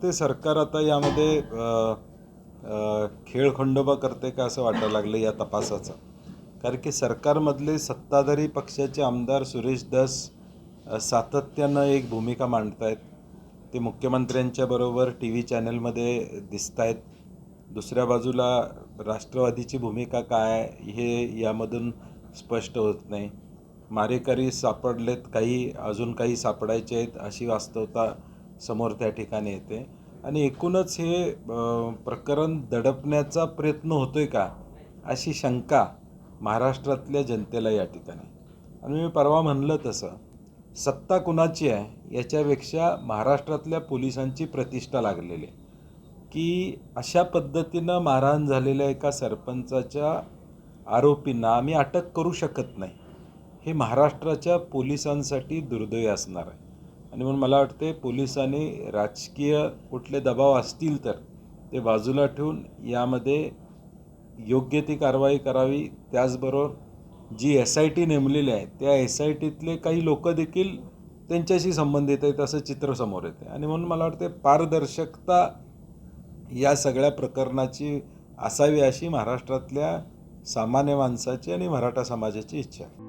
ते सरकार आता यामध्ये खेळ खंडोबा करते का असं वाटायला लागलं या तपासाचं? कारण की सरकारमधले सत्ताधारी पक्षाचे आमदार सुरेश दास सातत्यानं एक भूमिका मांडत आहेत ते मुख्यमंत्र्यांच्या बरोबर टी व्ही चॅनलमध्ये दिसत आहेत दुसऱ्या बाजूला राष्ट्रवादीची भूमिका काय हे यामधून स्पष्ट होत नाही. मारेकरी सापडलेत काही अजून काही सापडायचे आहेत अशी वास्तवता समोर त्या ठिकाणी येते. आणि एकूणच हे प्रकरण दडपण्याचा प्रयत्न होतो आहे का? अशी शंका महाराष्ट्रातल्या जनतेला या ठिकाणी. आणि मी परवा म्हणलं तसं सत्ता कुणाची आहे याच्यापेक्षा महाराष्ट्रातल्या पोलिसांची प्रतिष्ठा लागलेली आहे. की अशा पद्धतीनं मारहाण झालेल्या एका सरपंचाच्या आरोपींना आम्ही अटक करू शकत नाही. हे महाराष्ट्राच्या पोलिसांसाठी दुर्दैवी असणार आहे. आणि म्हणून मला वाटते पोलिसांनी राजकीय कुठले दबाव असतील तर ते बाजूला ठेवून यामध्ये योग्य ती कारवाई करावी. त्याचबरोबर जी एस आय टी नेमलेली आहे त्या एस आय टीतले काही लोक देखील त्यांच्याशी संबंधित आहेत असं चित्र समोर येते. आणि म्हणून मला वाटते पारदर्शकता या सगळ्या प्रकरणाची असावी अशी महाराष्ट्रातल्या सामान्य माणसाची आणि मराठा समाजाची इच्छा आहे.